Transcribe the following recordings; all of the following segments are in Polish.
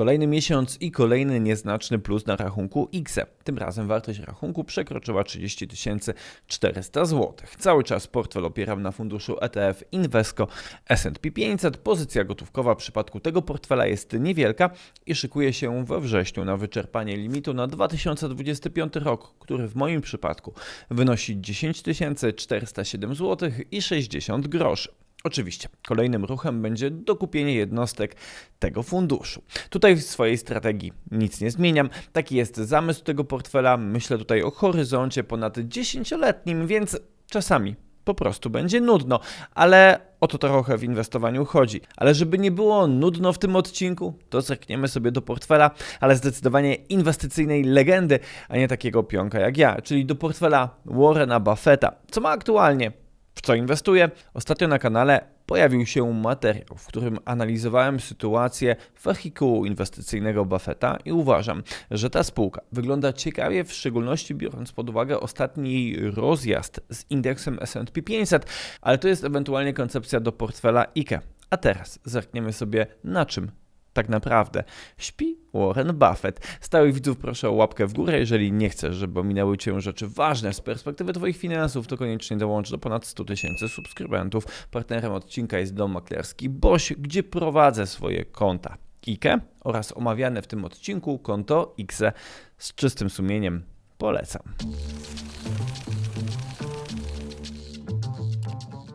Kolejny miesiąc i kolejny nieznaczny plus na rachunku X. Tym razem wartość rachunku przekroczyła 30 400 zł. Cały czas portfel opieram na funduszu ETF Invesco S&P 500. Pozycja gotówkowa w przypadku tego portfela jest niewielka i szykuje się we wrześniu na wyczerpanie limitu na 2025 rok, który w moim przypadku wynosi 10 407 zł i 60 groszy. Oczywiście, kolejnym ruchem będzie dokupienie jednostek tego funduszu. Tutaj w swojej strategii nic nie zmieniam. Taki jest zamysł tego portfela. Myślę tutaj o horyzoncie ponad 10-letnim, więc czasami po prostu będzie nudno, ale o to trochę w inwestowaniu chodzi. Ale żeby nie było nudno w tym odcinku, to zerkniemy sobie do portfela, ale zdecydowanie inwestycyjnej legendy, a nie takiego pionka jak ja, czyli do portfela Warrena Buffetta, co ma aktualnie w co inwestuję? Ostatnio na kanale pojawił się materiał, w którym analizowałem sytuację wehikułu inwestycyjnego Buffetta i uważam, że ta spółka wygląda ciekawie, w szczególności biorąc pod uwagę ostatni rozjazd z indeksem S&P 500, ale to jest ewentualnie koncepcja do portfela IKE. A teraz zerkniemy sobie na czym tak naprawdę śpi Warren Buffett. Stałych widzów proszę o łapkę w górę, jeżeli nie chcesz, żeby ominęły Cię rzeczy ważne z perspektywy Twoich finansów, to koniecznie dołącz do ponad 100 tysięcy subskrybentów. Partnerem odcinka jest Dom Maklerski Boś, gdzie prowadzę swoje konta IKE oraz omawiane w tym odcinku konto IKSE z czystym sumieniem. Polecam.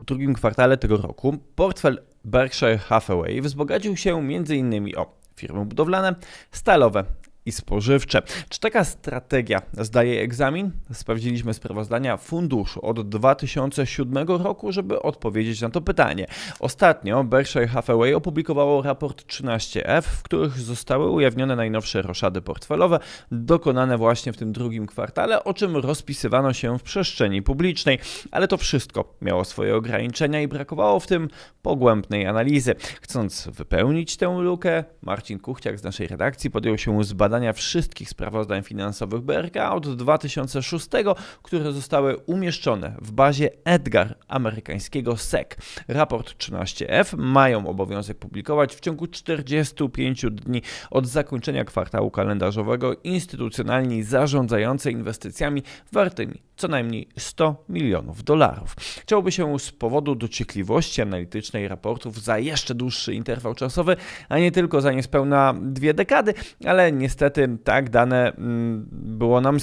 Drugim kwartale tego roku portfel Berkshire Hathaway wzbogacił się m.in. o firmy budowlane, stalowe i spożywcze. Czy taka strategia zdaje egzamin? Sprawdziliśmy sprawozdania funduszu od 2007 roku, żeby odpowiedzieć na to pytanie. Ostatnio Berkshire Hathaway opublikowało raport 13F, w których zostały ujawnione najnowsze roszady portfelowe, dokonane właśnie w tym drugim kwartale, o czym rozpisywano się w przestrzeni publicznej. Ale to wszystko miało swoje ograniczenia i brakowało w tym pogłębnej analizy. Chcąc wypełnić tę lukę, Marcin Kuchciak z naszej redakcji podjął się z badania wszystkich sprawozdań finansowych BRK od 2006, które zostały umieszczone w bazie Edgar amerykańskiego SEC. Raport 13F mają obowiązek publikować w ciągu 45 dni od zakończenia kwartału kalendarzowego instytucjonalni zarządzający inwestycjami wartymi co najmniej 100 milionów dolarów. Chciałoby się z powodu dociekliwości analitycznej raportów za jeszcze dłuższy interwał czasowy, a nie tylko za niespełna dwie dekady, ale niestety tak dane mm, było nam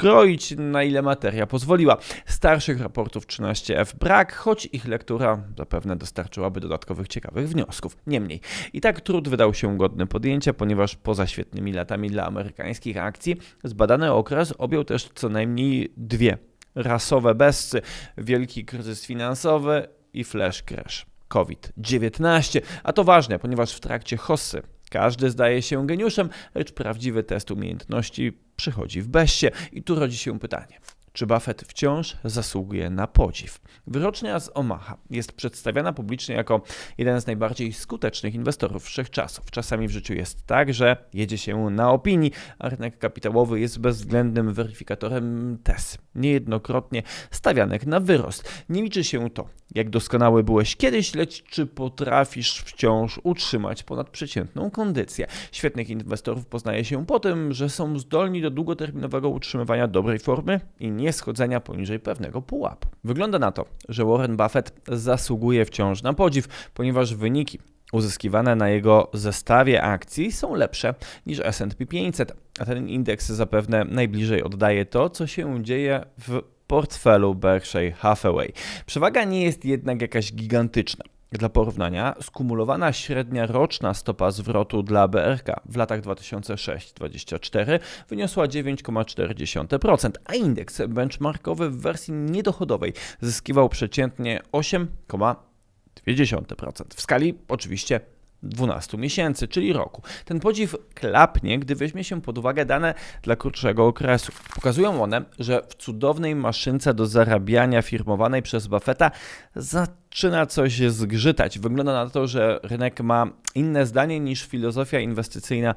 skroić, na ile materia pozwoliła. Starszych raportów 13F brak, choć ich lektura zapewne dostarczyłaby dodatkowych ciekawych wniosków. Niemniej, i tak trud wydał się godny podjęcia, ponieważ poza świetnymi latami dla amerykańskich akcji, zbadany okres objął też co najmniej dwie rasowe bezcy, wielki kryzys finansowy i flash crash. COVID-19. A to ważne, ponieważ w trakcie hossy każdy zdaje się geniuszem, lecz prawdziwy test umiejętności przychodzi w beście. I tu rodzi się pytanie. Czy Buffett wciąż zasługuje na podziw? Wyrocznia z Omaha jest przedstawiana publicznie jako jeden z najbardziej skutecznych inwestorów wszechczasów. Czasami w życiu jest tak, że jedzie się na opinii, a rynek kapitałowy jest bezwzględnym weryfikatorem TES, niejednokrotnie stawianek na wyrost. Nie liczy się to, jak doskonały byłeś kiedyś, lecz czy potrafisz wciąż utrzymać ponadprzeciętną kondycję. Świetnych inwestorów poznaje się po tym, że są zdolni do długoterminowego utrzymywania dobrej formy i nie schodzenia poniżej pewnego pułapu. Wygląda na to, że Warren Buffett zasługuje wciąż na podziw, ponieważ wyniki uzyskiwane na jego zestawie akcji są lepsze niż S&P 500, a ten indeks zapewne najbliżej oddaje to, co się dzieje w portfelu Berkshire Hathaway. Przewaga nie jest jednak jakaś gigantyczna. Dla porównania, skumulowana średnia roczna stopa zwrotu dla BRK w latach 2006-2024 wyniosła 9,4%, a indeks benchmarkowy w wersji niedochodowej zyskiwał przeciętnie 8,2%. W skali oczywiście 12 miesięcy, czyli roku. Ten podziw klapnie, gdy weźmie się pod uwagę dane dla krótszego okresu. Pokazują one, że w cudownej maszynce do zarabiania firmowanej przez Buffetta zaczyna coś zgrzytać. Wygląda na to, że rynek ma inne zdanie niż filozofia inwestycyjna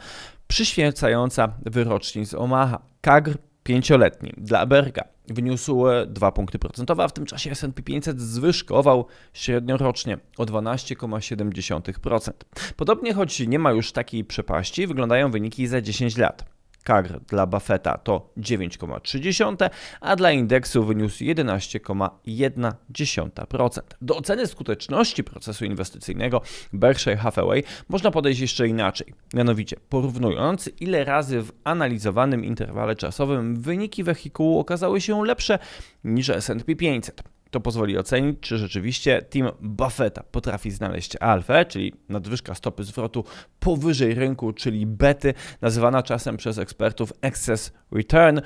przyświecająca wyroczni z Omaha. KAGR pięcioletni dla BRK wyniósł 2 punkty procentowe, a w tym czasie S&P 500 zwyżkował średnio rocznie o 12,7%. Podobnie, choć nie ma już takiej przepaści, wyglądają wyniki za 10 lat. CAGR dla Buffetta to 9,3, a dla indeksu wyniósł 11,1%. Do oceny skuteczności procesu inwestycyjnego Berkshire Hathaway można podejść jeszcze inaczej. Mianowicie porównując, ile razy w analizowanym interwale czasowym wyniki wehikułu okazały się lepsze niż S&P 500. To pozwoli ocenić, czy rzeczywiście team Buffetta potrafi znaleźć alfę, czyli nadwyżka stopy zwrotu powyżej rynku, czyli bety, nazywana czasem przez ekspertów excess return,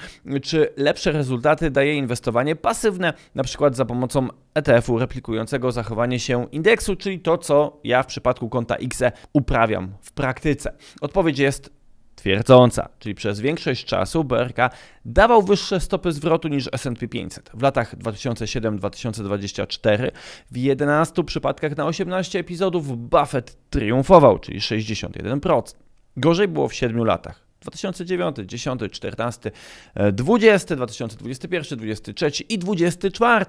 czy lepsze rezultaty daje inwestowanie pasywne, na przykład za pomocą ETF-u replikującego zachowanie się indeksu, czyli to, co ja w przypadku konta XE uprawiam w praktyce. Odpowiedź jest twierdząca, czyli przez większość czasu BRK dawał wyższe stopy zwrotu niż S&P 500. W latach 2007-2024 w 11 przypadkach na 18 epizodów Buffett triumfował, czyli 61%. Gorzej było w 7 latach. 2009, 10, 14, 20, 2021, 23 i 24.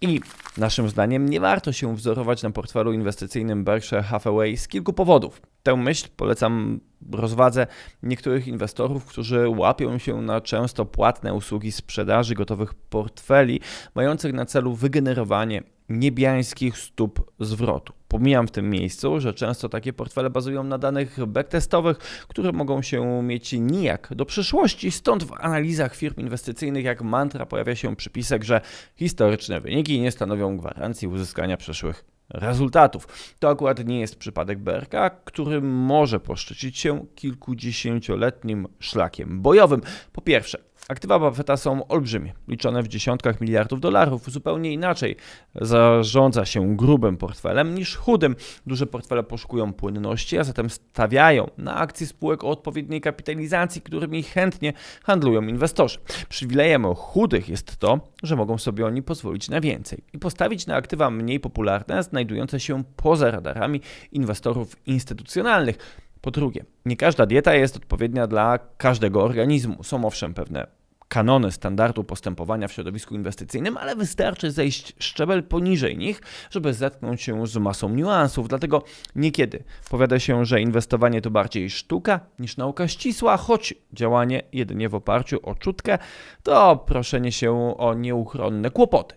I naszym zdaniem nie warto się wzorować na portfelu inwestycyjnym Berkshire Hathaway z kilku powodów. Tę myśl polecam rozwadze niektórych inwestorów, którzy łapią się na często płatne usługi sprzedaży gotowych portfeli, mających na celu wygenerowanie niebiańskich stóp zwrotu. Pomijam w tym miejscu, że często takie portfele bazują na danych backtestowych, które mogą się mieć nijak do przyszłości, stąd w analizach firm inwestycyjnych jak mantra pojawia się przypisek, że historyczne wyniki nie stanowią gwarancji uzyskania przyszłych rezultatów. To akurat nie jest przypadek BRK, który może poszczycić się kilkudziesięcioletnim szlakiem bojowym. Po pierwsze, Aktywa Buffetta są olbrzymie, liczone w dziesiątkach miliardów dolarów. Zupełnie inaczej zarządza się grubym portfelem niż chudym. Duże portfele poszukują płynności, a zatem stawiają na akcje spółek o odpowiedniej kapitalizacji, którymi chętnie handlują inwestorzy. Przywilejem chudych jest to, że mogą sobie oni pozwolić na więcej i postawić na aktywa mniej popularne, znajdujące się poza radarami inwestorów instytucjonalnych. Po drugie, nie każda dieta jest odpowiednia dla każdego organizmu. Są owszem pewne kanony standardu postępowania w środowisku inwestycyjnym, ale wystarczy zejść szczebel poniżej nich, żeby zetknąć się z masą niuansów. Dlatego niekiedy powiada się, że inwestowanie to bardziej sztuka niż nauka ścisła, choć działanie jedynie w oparciu o czutkę to proszenie się o nieuchronne kłopoty.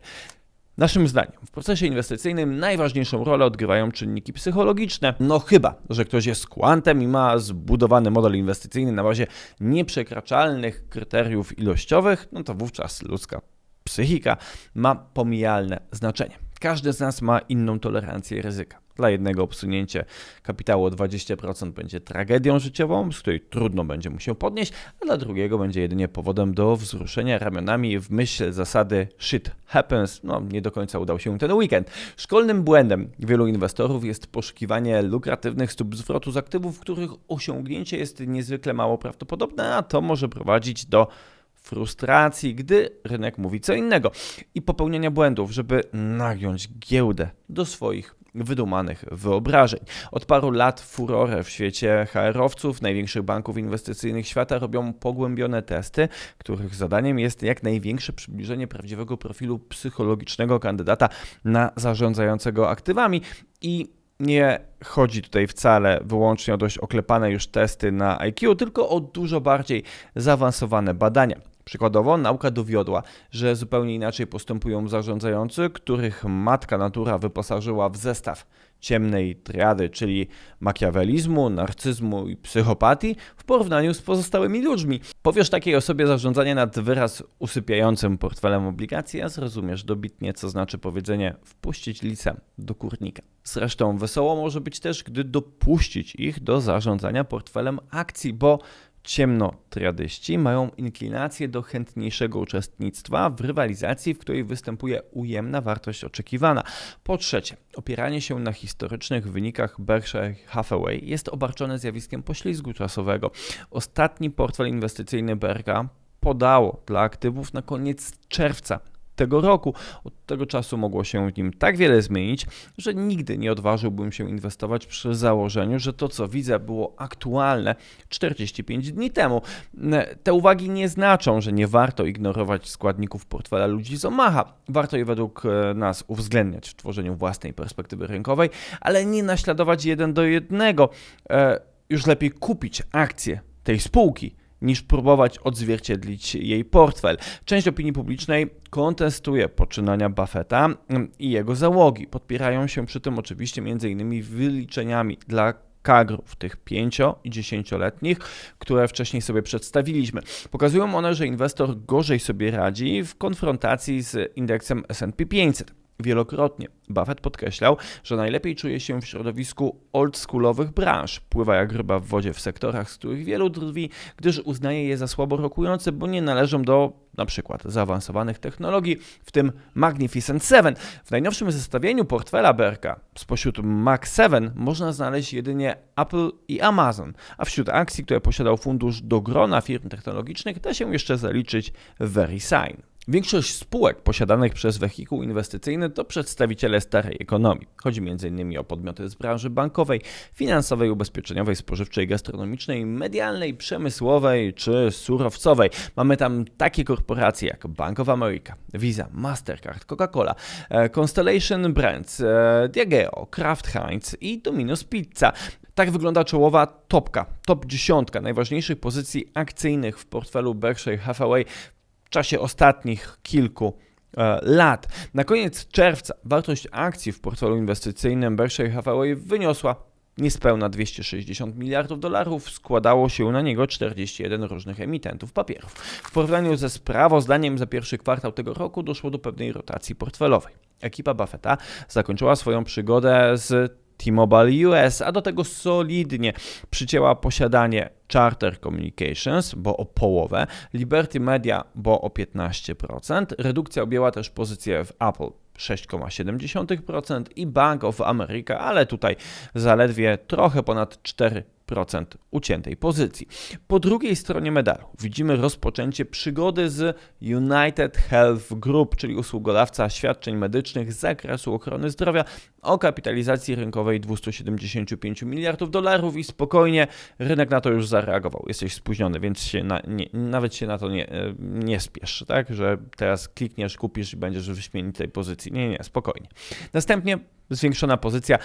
Naszym zdaniem w procesie inwestycyjnym najważniejszą rolę odgrywają czynniki psychologiczne. No chyba, że ktoś jest kłantem i ma zbudowany model inwestycyjny na bazie nieprzekraczalnych kryteriów ilościowych, no to wówczas ludzka psychika ma pomijalne znaczenie. Każdy z nas ma inną tolerancję ryzyka. Dla jednego obsunięcie kapitału o 20% będzie tragedią życiową, z której trudno będzie mu się podnieść, a dla drugiego będzie jedynie powodem do wzruszenia ramionami w myśl zasady shit happens. No, nie do końca udał się ten weekend. Szkolnym błędem wielu inwestorów jest poszukiwanie lukratywnych stóp zwrotu z aktywów, których osiągnięcie jest niezwykle mało prawdopodobne, a to może prowadzić do frustracji, gdy rynek mówi co innego i popełniania błędów, żeby nagiąć giełdę do swoich wydumanych wyobrażeń. Od paru lat furorę w świecie HR-owców największych banków inwestycyjnych świata robią pogłębione testy, których zadaniem jest jak największe przybliżenie prawdziwego profilu psychologicznego kandydata na zarządzającego aktywami i nie chodzi tutaj wcale wyłącznie o dość oklepane już testy na IQ, tylko o dużo bardziej zaawansowane badania. Przykładowo, nauka dowiodła, że zupełnie inaczej postępują zarządzający, których matka natura wyposażyła w zestaw ciemnej triady, czyli makiawelizmu, narcyzmu i psychopatii, w porównaniu z pozostałymi ludźmi. Powiesz takiej osobie zarządzanie nad wyraz usypiającym portfelem obligacji, a zrozumiesz dobitnie, co znaczy powiedzenie wpuścić lisa do kurnika. Zresztą wesoło może być też, gdy dopuścić ich do zarządzania portfelem akcji, bo ciemnotriadyści mają inklinację do chętniejszego uczestnictwa w rywalizacji, w której występuje ujemna wartość oczekiwana. Po trzecie, opieranie się na historycznych wynikach Berkshire Hathaway jest obarczone zjawiskiem poślizgu czasowego. Ostatni portfel inwestycyjny BRK podało dla aktywów na koniec czerwca tego roku. Od tego czasu mogło się w nim tak wiele zmienić, że nigdy nie odważyłbym się inwestować przy założeniu, że to co widzę było aktualne 45 dni temu. Te uwagi nie znaczą, że nie warto ignorować składników portfela ludzi z Omaha. Warto je według e, nas uwzględniać w tworzeniu własnej perspektywy rynkowej, ale nie naśladować jeden do jednego. E, już lepiej kupić akcje tej spółki niż próbować odzwierciedlić jej portfel. Część opinii publicznej kontestuje poczynania Buffetta mm, i jego załogi. Podpierają się przy tym oczywiście m.in. wyliczeniami dla kagrów, tych 5 i 10-letnich, które wcześniej sobie przedstawiliśmy. Pokazują one, że inwestor gorzej sobie radzi w konfrontacji z indeksem SP 500. Wielokrotnie Buffett podkreślał, że najlepiej czuje się w środowisku oldschoolowych branż. Pływa jak ryba w wodzie w sektorach, z których wielu drwi, gdyż uznaje je za słabo rokujące, bo nie należą do na przykład zaawansowanych technologii, w tym Magnificent 7. W najnowszym zestawieniu portfela Berka spośród Mac 7 można znaleźć jedynie Apple i Amazon, a wśród akcji, które posiadał fundusz do grona firm technologicznych da się jeszcze zaliczyć VeriSign. Większość spółek posiadanych przez wehikuł inwestycyjny to przedstawiciele starej ekonomii. Chodzi m.in. o podmioty z branży bankowej, finansowej, ubezpieczeniowej, spożywczej, gastronomicznej, medialnej, przemysłowej czy surowcowej. Mamy tam takie korporacje jak Bank of America, Visa, Mastercard, Coca-Cola, e, Constellation Brands, e, Diageo, Kraft Heinz i Domino's Pizza. Tak wygląda czołowa topka, top 10 najważniejszych pozycji akcyjnych w portfelu Berkshire Hathaway czasie ostatnich kilku e, lat. Na koniec czerwca wartość akcji w portfelu inwestycyjnym Berkshire Hathaway wyniosła niespełna 260 miliardów dolarów, składało się na niego 41 różnych emitentów papierów. W porównaniu ze sprawozdaniem za pierwszy kwartał tego roku doszło do pewnej rotacji portfelowej. Ekipa Buffetta zakończyła swoją przygodę z T-Mobile US, a do tego solidnie przycięła posiadanie Charter Communications, bo o połowę, Liberty Media, bo o 15%, redukcja objęła też pozycję w Apple 6,7% i Bank of America, ale tutaj zaledwie trochę ponad 4% uciętej pozycji. Po drugiej stronie medalu widzimy rozpoczęcie przygody z United Health Group, czyli usługodawca świadczeń medycznych z zakresu ochrony zdrowia o kapitalizacji rynkowej 275 miliardów dolarów i spokojnie rynek na to już zareagował. Jesteś spóźniony, więc się na, nie, nawet się na to nie, nie spiesz, tak, że teraz klikniesz, kupisz i będziesz w wyśmienitej pozycji. Nie, nie, spokojnie. Następnie zwiększona pozycja,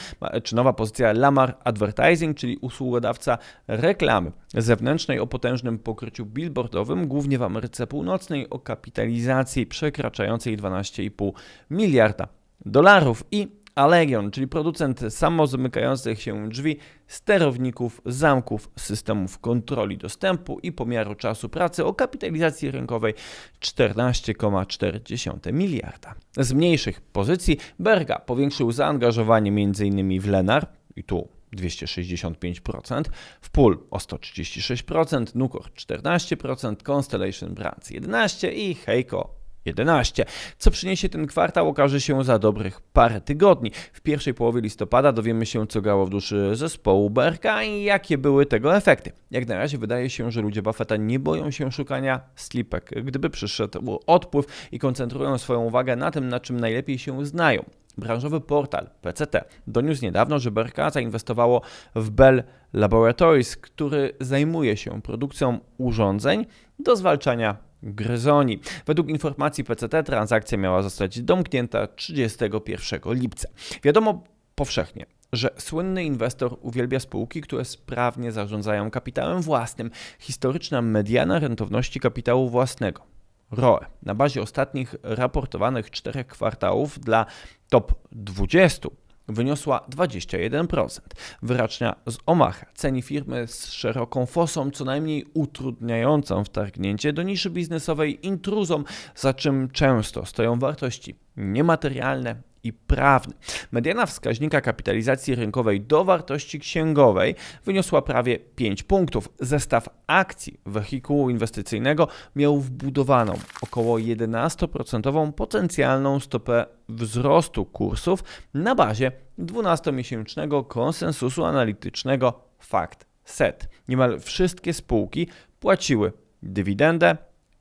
czy nowa pozycja Lamar Advertising, czyli usługodawca reklamy zewnętrznej o potężnym pokryciu billboardowym, głównie w Ameryce Północnej, o kapitalizacji przekraczającej 12,5 miliarda dolarów i Allegion, czyli producent samozamykających się drzwi, sterowników, zamków, systemów kontroli dostępu i pomiaru czasu pracy o kapitalizacji rynkowej 14,4 miliarda. Z mniejszych pozycji Berga powiększył zaangażowanie m.in. w Lenar, i tu 265%, w Pool o 136%, Nukor 14%, Constellation Brands 11% i Heiko 11. Co przyniesie ten kwartał okaże się za dobrych parę tygodni. W pierwszej połowie listopada dowiemy się, co grało w duszy zespołu BRK i jakie były tego efekty. Jak na razie wydaje się, że ludzie Buffetta nie boją się szukania slipek, gdyby przyszedł odpływ i koncentrują swoją uwagę na tym, na czym najlepiej się znają. Branżowy portal PCT doniósł niedawno, że BRK zainwestowało w Bell Laboratories, który zajmuje się produkcją urządzeń do zwalczania gryzoni. Według informacji PCT transakcja miała zostać domknięta 31 lipca. Wiadomo powszechnie, że słynny inwestor uwielbia spółki, które sprawnie zarządzają kapitałem własnym. Historyczna mediana rentowności kapitału własnego. ROE na bazie ostatnich raportowanych czterech kwartałów dla top 20 wyniosła 21%. Wyracznia z Omaha ceni firmy z szeroką fosą, co najmniej utrudniającą wtargnięcie do niszy biznesowej intruzom, za czym często stoją wartości niematerialne i prawny. Mediana wskaźnika kapitalizacji rynkowej do wartości księgowej wyniosła prawie 5 punktów. Zestaw akcji wehikułu inwestycyjnego miał wbudowaną około 11% potencjalną stopę wzrostu kursów na bazie 12-miesięcznego konsensusu analitycznego FACT SET. Niemal wszystkie spółki płaciły dywidendę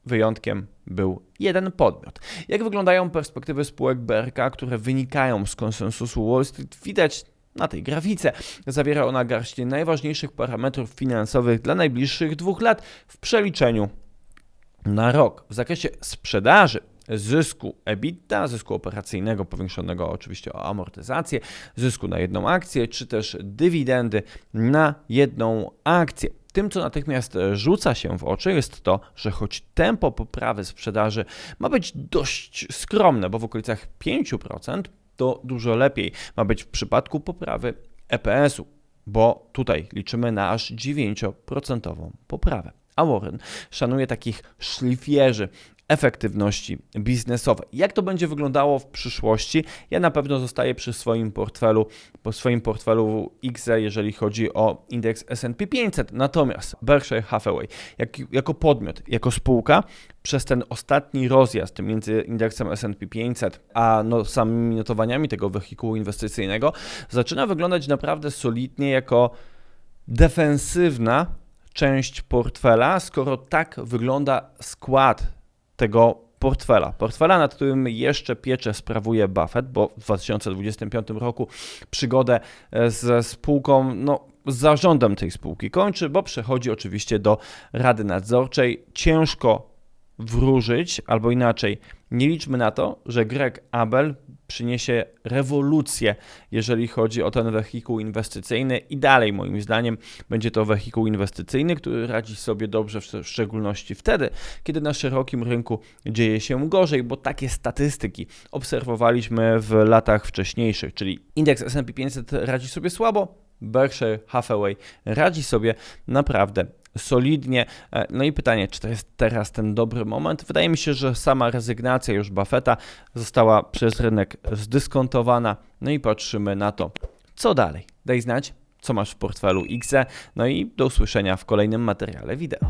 wyjątkiem był jeden podmiot. Jak wyglądają perspektywy spółek BRK, które wynikają z konsensusu Wall Street? Widać na tej grafice. Zawiera ona garść najważniejszych parametrów finansowych dla najbliższych dwóch lat w przeliczeniu na rok. W zakresie sprzedaży zysku EBITDA, zysku operacyjnego powiększonego oczywiście o amortyzację, zysku na jedną akcję, czy też dywidendy na jedną akcję. Tym, co natychmiast rzuca się w oczy, jest to, że choć tempo poprawy sprzedaży ma być dość skromne, bo w okolicach 5%, to dużo lepiej ma być w przypadku poprawy EPS-u, bo tutaj liczymy na aż 9% poprawę. A Warren szanuje takich szlifierzy efektywności biznesowej. Jak to będzie wyglądało w przyszłości? Ja na pewno zostaję przy swoim portfelu, po swoim portfelu XE, jeżeli chodzi o indeks S&P 500. Natomiast Berkshire Hathaway jak, jako podmiot, jako spółka przez ten ostatni rozjazd między indeksem S&P 500 a no, samymi notowaniami tego wehikułu inwestycyjnego zaczyna wyglądać naprawdę solidnie jako defensywna część portfela, skoro tak wygląda skład tego portfela. Portfela, nad którym jeszcze pieczę sprawuje Buffett, bo w 2025 roku przygodę e, ze spółką, no zarządem tej spółki kończy, bo przechodzi oczywiście do Rady Nadzorczej. Ciężko wróżyć, albo inaczej, nie liczmy na to, że Greg Abel przyniesie rewolucję, jeżeli chodzi o ten wehikuł inwestycyjny. I dalej moim zdaniem będzie to wehikuł inwestycyjny, który radzi sobie dobrze, w szczególności wtedy, kiedy na szerokim rynku dzieje się gorzej, bo takie statystyki obserwowaliśmy w latach wcześniejszych, czyli indeks S&P 500 radzi sobie słabo, Berkshire Hathaway radzi sobie naprawdę solidnie. E, no i pytanie, czy to jest teraz ten dobry moment? Wydaje mi się, że sama rezygnacja już Buffetta została przez rynek zdyskontowana. No i patrzymy na to, co dalej. Daj znać, co masz w portfelu XE. No i do usłyszenia w kolejnym materiale wideo.